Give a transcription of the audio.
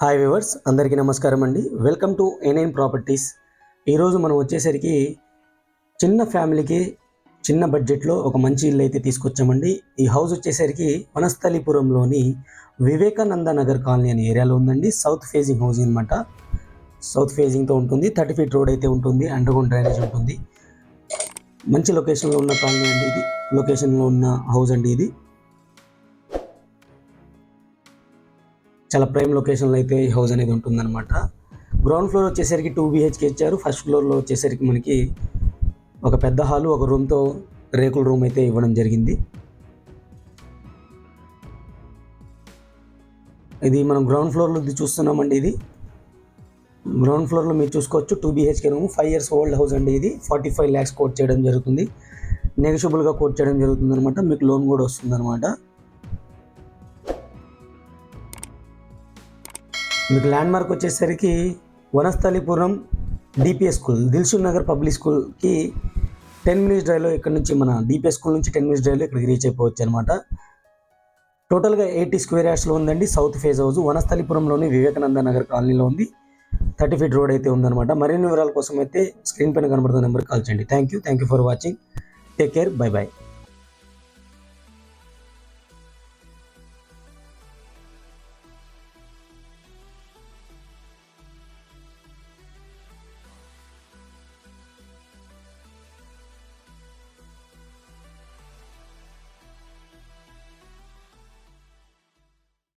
Hi viewers అందరికీ నమస్కారం అండి. వెల్కమ్ టు ఎన్ఐన్ ప్రాపర్టీస్ ఈరోజు మనం వచ్చేసరికి చిన్న ఫ్యామిలీకి చిన్న బడ్జెట్లో ఒక మంచి ఇల్లు అయితే తీసుకొచ్చామండి. ఈ హౌస్ వచ్చేసరికి వనస్థలిపురంలోని వివేకానంద నగర్ కాలనీ అనే ఏరియాలో ఉందండి. సౌత్ ఫేజింగ్ హౌస్ అనమాట సౌత్ ఫేజింగ్తో ఉంటుంది. థర్టీ ఫీట్ రోడ్ అయితే ఉంటుంది. అండర్ గ్రౌండ్ డ్రైనేజ్ ఉంటుంది. మంచి లొకేషన్లో ఉన్న కాలనీ అండి ఇది. లొకేషన్లో ఉన్న హౌస్ అండి ఇది. చాలా ప్రైమ్ లొకేషన్లో అయితే ఈ హౌస్ అనేది ఉంటుందన్నమాట. గ్రౌండ్ ఫ్లోర్ వచ్చేసరికి టూ బీహెచ్కే ఇచ్చారు. ఫస్ట్ ఫ్లోర్లో వచ్చేసరికి మనకి ఒక పెద్ద హాలు ఒక రూమ్తో రేకుల రూమ్ అయితే ఇవ్వడం జరిగింది. ఇది మనం గ్రౌండ్ ఫ్లోర్లో ఇది చూస్తున్నామండి ఇది. గ్రౌండ్ ఫ్లోర్లో మీరు చూసుకోవచ్చు two BHK room five years old house అండి ఇది. ఫార్టీ ఫైవ్ ల్యాక్స్ కోట్ చేయడం జరుగుతుంది. నెగిషియబుల్గా కోట్ చేయడం జరుగుతుంది అనమాట మీకు లోన్ కూడా వస్తుంది అనమాట మీకు ల్యాండ్ మార్క్ వచ్చేసరికి Vanasthalipuram DPS school Dilsukh Nagar public స్కూల్కి టెన్ మినిట్స్ డ్రైవ్లో ఇక్కడ నుంచి మన డిపిఎస్ స్కూల్ నుంచి టెన్ మినిట్స్ డ్రైవ్లో ఇక్కడికి రీచ్ అయిపోవచ్చు అనమాట టోటల్గా ఎయిటీ స్క్వేర్ యార్డ్స్లో ఉందండి. సౌత్ ఫేజ్ హౌస్ వనస్థలిపురంలోని వివేకానంద నగర్ కాలనీలో ఉంది. థర్టీ ఫీట్ రోడ్ అయితే ఉందన్నమాట. మరిన్ని వివరాల కోసం అయితే స్క్రీన్ పైన కనబడుతున్న నెంబర్కి కాల్ చేయండి. Thank you thank you for watching take care bye bye